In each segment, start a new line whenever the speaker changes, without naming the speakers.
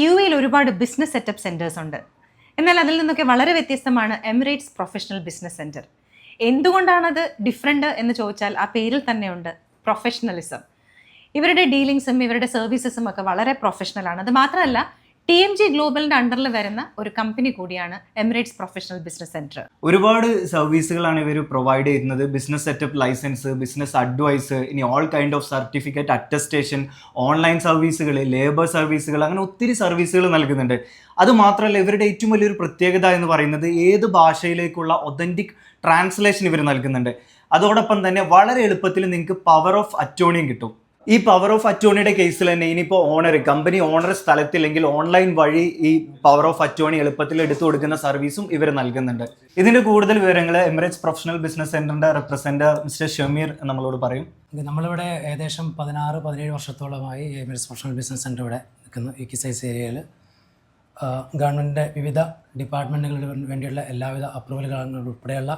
U എയിൽ ഒരുപാട് business setup centres ഉണ്ട്. എന്നാൽ അതിൽ നിന്നൊക്കെ വളരെ വ്യത്യസ്തമാണ് എമിറേറ്റ്സ് പ്രൊഫഷണൽ ബിസിനസ് സെന്റർ എന്തുകൊണ്ടാണത് ഡിഫറെന്റ് എന്ന് ചോദിച്ചാൽ ആ പേരിൽ തന്നെയുണ്ട് പ്രൊഫഷണലിസം ഇവരുടെ ഡീലിങ്സും ഇവരുടെ സർവീസസും ഒക്കെ വളരെ പ്രൊഫഷണലാണ് അത് മാത്രമല്ല ടി എം ജി ഗ്ലോബലിന്റെ അണ്ടറിൽ വരുന്ന ഒരു കമ്പനി കൂടിയാണ് എമിറേറ്റ്സ് പ്രൊഫഷണൽ ബിസിനസ് സെന്റർ
ഒരുപാട് സർവീസുകളാണ് ഇവർ പ്രൊവൈഡ് ചെയ്യുന്നത്. Business setup licence business advice ഇനി all kind of certificate attestation online സർവീസുകൾ ലേബർ സർവീസുകൾ അങ്ങനെ ഒത്തിരി സർവീസുകൾ നൽകുന്നുണ്ട്. അത് മാത്രമല്ല ഇവരുടെ ഏറ്റവും വലിയൊരു പ്രത്യേകത എന്ന് പറയുന്നത് ഏത് ഭാഷയിലേക്കുള്ള ഒതന്റിക് ട്രാൻസ്ലേഷൻ ഇവർ നൽകുന്നുണ്ട്. അതോടൊപ്പം തന്നെ വളരെ എളുപ്പത്തിൽ നിങ്ങൾക്ക് പവർ ഓഫ് അറ്റോണിയും കിട്ടും. ഈ പവർ ഓഫ് അറ്റോണിയുടെ കേസിൽ തന്നെ ഇനിയിപ്പോൾ ഓണർ കമ്പനി ഓണർ സ്ഥലത്തില്ലെങ്കിൽ ഓൺലൈൻ വഴി ഈ പവർ ഓഫ് അറ്റോണി എളുപ്പത്തിൽ എടുത്തു കൊടുക്കുന്ന സർവീസും ഇവർ നൽകുന്നുണ്ട്. ഇതിന്റെ കൂടുതൽ വിവരങ്ങൾ എമിറേറ്റ്സ് പ്രൊഫഷണൽ ബിസിനസ് സെന്ററിന്റെ റെപ്രസെന്റർ മിസ്റ്റർ ഷമീർ നമ്മളോട് പറയും.
നമ്മളിവിടെ ഏകദേശം പതിനാറ് പതിനേഴ് വർഷത്തോളമായി എമിറേറ്റ്സ് പ്രൊഫഷണൽ ബിസിനസ് സെന്റർ ഇവിടെ നിൽക്കുന്നു ഈ കിസൈസ് ഏരിയയിൽ ഗവൺമെന്റിന്റെ വിവിധ ഡിപ്പാർട്ട്മെന്റുകളിൽ വേണ്ടിയുള്ള എല്ലാവിധ അപ്രൂവലുകൾ ഉൾപ്പെടെയുള്ള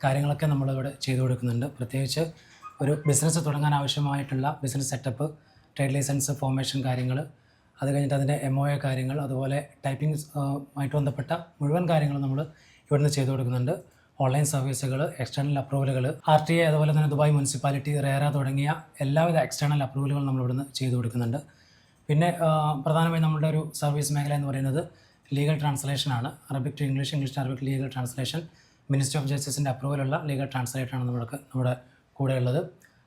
കാര്യങ്ങളൊക്കെ നമ്മളിവിടെ ചെയ്തു കൊടുക്കുന്നുണ്ട്. പ്രത്യേകിച്ച് ഒരു ബിസിനസ് തുടങ്ങാൻ ആവശ്യമായിട്ടുള്ള business setup trade licence formation കാര്യങ്ങൾ അത് കഴിഞ്ഞിട്ട് അതിന്റെ എം ഒ എ കാര്യങ്ങൾ അതുപോലെ ടൈപ്പിംഗ് ആയിട്ട് ബന്ധപ്പെട്ട മുഴുവൻ കാര്യങ്ങളും നമ്മൾ ഇവിടുന്ന് ചെയ്തു കൊടുക്കുന്നുണ്ട്. ഓൺലൈൻ സർവീസുകൾ എക്സ്റ്റേണൽ അപ്രൂവലുകൾ ആർ ടി എ അതുപോലെ തന്നെ ദുബായ് മുനിസിപ്പാലിറ്റി റേറ തുടങ്ങിയ എല്ലാവിധ എക്സ്റ്റേണൽ അപ്രൂവലുകളും നമ്മൾ ഇവിടുന്ന് ചെയ്തു കൊടുക്കുന്നുണ്ട്. പിന്നെ പ്രധാനമായും നമ്മുടെ ഒരു സർവീസ് മേഖല എന്ന് പറയുന്നത് legal ട്രാൻസ്ലേഷനാണ് Arabic to English English to Arabic legal translation minister of ജസ്റ്റിസിന്റെ അപ്രൂവലുള്ള ലീഗൽ ട്രാൻസ്ലേറ്ററാണ് നമ്മൾക്ക് നമ്മുടെ കൂടെ ഉള്ളത്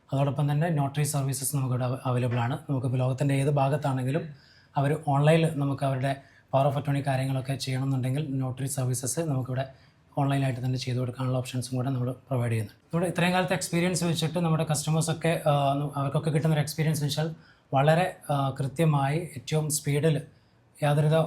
അതോടൊപ്പം തന്നെ നോട്ടറി സർവീസസ് നമുക്കിവിടെ അവൈലബിൾ ആണ്. നമുക്കിപ്പോൾ ലോകത്തിന്റെ ഏത് ഭാഗത്താണെങ്കിലും അവർ ഓൺലൈനിൽ നമുക്ക് അവരുടെ പവർ ഓഫ് അറ്റോണി കാര്യങ്ങളൊക്കെ ചെയ്യണമെന്നുണ്ടെങ്കിൽ നോട്ടറി സർവീസസ് നമുക്കിവിടെ ഓൺലൈനായിട്ട് തന്നെ ചെയ്തു കൊടുക്കാനുള്ള ഓപ്ഷൻസും കൂടെ നമ്മൾ പ്രൊവൈഡ് ചെയ്യുന്നുണ്ട് നമ്മുടെ ഇത്രയും കാലത്തെ എക്സ്പീരിയൻസ് വെച്ചിട്ട് നമ്മുടെ കസ്റ്റമേഴ്സൊക്കെ അവർക്കൊക്കെ കിട്ടുന്ന ഒരു എക്സ്പീരിയൻസ് വെച്ചാൽ വളരെ കൃത്യമായി ഏറ്റവും സ്പീഡിൽ യാതൊരുവിധ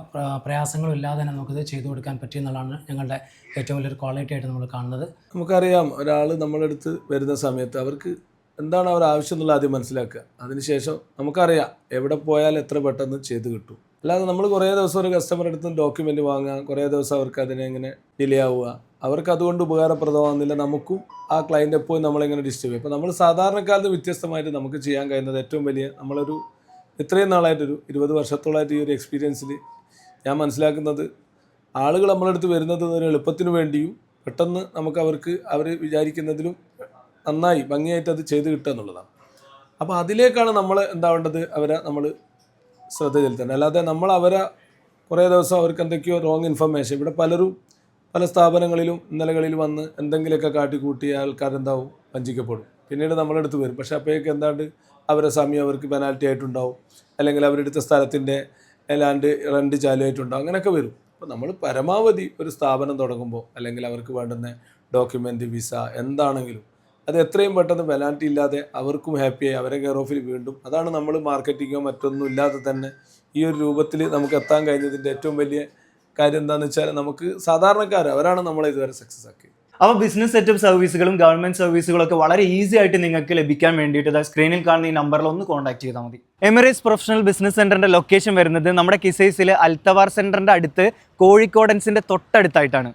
പ്രയാസങ്ങളും ഇല്ലാതെ തന്നെ നമുക്കിത് ചെയ്തു കൊടുക്കാൻ പറ്റിയെന്നുള്ളതാണ് ഞങ്ങളുടെ ഏറ്റവും വലിയൊരു ക്വാളിറ്റി ആയിട്ട് നമ്മൾ കാണുന്നത്.
നമുക്കറിയാം ഒരാൾ നമ്മളടുത്ത് വരുന്ന സമയത്ത് അവർക്ക് എന്താണ് അവർ ആവശ്യം എന്നുള്ളത് ആദ്യം മനസ്സിലാക്കുക. അതിനുശേഷം നമുക്കറിയാം എവിടെ പോയാൽ എത്ര പെട്ടെന്ന് ചെയ്ത് കിട്ടും. അല്ലാതെ നമ്മൾ കുറേ ദിവസം ഒരു കസ്റ്റമർ അടുത്ത് ഡോക്യുമെന്റ് വാങ്ങുക കുറേ ദിവസം അവർക്ക് അതിനെ ഇങ്ങനെ ഡിലേ ആവുക അവർക്ക് അതുകൊണ്ട് ഉപകാരപ്രദമാകുന്നില്ല. നമുക്കും ആ ക്ലയന്റ് എപ്പോഴും നമ്മളിങ്ങനെ ഡിസ്റ്റർബ് ചെയ്യും. അപ്പോൾ നമ്മൾ സാധാരണക്കാലത്ത് വ്യത്യസ്തമായിട്ട് നമുക്ക് ചെയ്യാൻ കഴിയുന്നത് ഏറ്റവും വലിയ നമ്മളൊരു ഇത്രയും നാളായിട്ടൊരു ഇരുപത് വർഷത്തോളമായിട്ട് ഈ ഒരു എക്സ്പീരിയൻസിൽ ഞാൻ മനസ്സിലാക്കുന്നത് ആളുകൾ നമ്മളടുത്ത് വരുന്നത് ഒരു എളുപ്പത്തിന് വേണ്ടിയും പെട്ടെന്ന് നമുക്ക് അവർക്ക് അവർ വിചാരിക്കുന്നതിലും നന്നായി ഭംഗിയായിട്ട് അത് ചെയ്ത് കിട്ടുക എന്നുള്ളതാണ്. അപ്പോൾ അതിലേക്കാണ് നമ്മൾ എന്താവേണ്ടത്? അവരെ നമ്മൾ ശ്രദ്ധ ചെലുത്തേണ്ടത്. അല്ലാതെ നമ്മൾ അവരെ കുറേ ദിവസം അവർക്ക് എന്തൊക്കെയോ റോങ് ഇൻഫർമേഷൻ ഇവിടെ പലരും പല സ്ഥാപനങ്ങളിലും ഇന്നലകളിൽ വന്ന് എന്തെങ്കിലുമൊക്കെ കാട്ടിക്കൂട്ടിയ ആൾക്കാരെന്താവും? വഞ്ചിക്കപ്പെടും. പിന്നീട് നമ്മളെടുത്ത് വരും. പക്ഷേ അപ്പോഴേക്ക് എന്താണ്ട്? അവരെ സമയം അവർക്ക് പെനാൽറ്റി ആയിട്ടുണ്ടാവും. അല്ലെങ്കിൽ അവരെടുത്ത സ്ഥലത്തിന്റെ ലാൻഡ് റെന്റ് ചാലുമായിട്ടുണ്ടാവും അങ്ങനെയൊക്കെ വരും. അപ്പോൾ നമ്മൾ പരമാവധി ഒരു സ്ഥാപനം തുടങ്ങുമ്പോൾ അല്ലെങ്കിൽ അവർക്ക് വേണ്ടുന്ന ഡോക്യുമെന്റ് വിസ എന്താണെങ്കിലും അത് എത്രയും പെട്ടെന്ന് പെനാൽറ്റി ഇല്ലാതെ അവർക്കും ഹാപ്പിയായി അവരെ കെയർ ഓഫിൽ വീണ്ടും. അതാണ് നമ്മൾ മാർക്കറ്റിങ്ങോ മറ്റൊന്നും ഇല്ലാതെ തന്നെ ഈ ഒരു രൂപത്തിൽ നമുക്ക് എത്താൻ കഴിഞ്ഞതിന്റെ ഏറ്റവും വലിയ കാര്യം എന്താണെന്ന് വെച്ചാൽ നമുക്ക് സാധാരണക്കാർ അവരാണ് നമ്മളെ ഇതുവരെ സക്സസ് ആക്കിയത്.
അപ്പോൾ ബിസിനസ് സെറ്റപ്പ് സർവീസുകളും ഗവൺമെന്റ് സർവീസുകളൊക്കെ വളരെ ഈസി ആയിട്ട് നിങ്ങൾക്ക് ലഭിക്കാൻ വേണ്ടിയിട്ട് സ്ക്രീനിൽ കാണുന്ന ഈ നമ്പറിൽ ഒന്ന് കോൺടാക്ട് ചെയ്താൽ മതി. എമിറേറ്റ്സ് പ്രൊഫഷണൽ ബിസിനസ് സെന്ററിന്റെ ലൊക്കേഷൻ വരുന്നത് നമ്മുടെ കിസൈസിലെ അൽത്തവാർ സെന്ററിന്റെ അടുത്ത് കോഴിക്കോടൻസിന്റെ തൊട്ടടുത്തായിട്ടാണ്.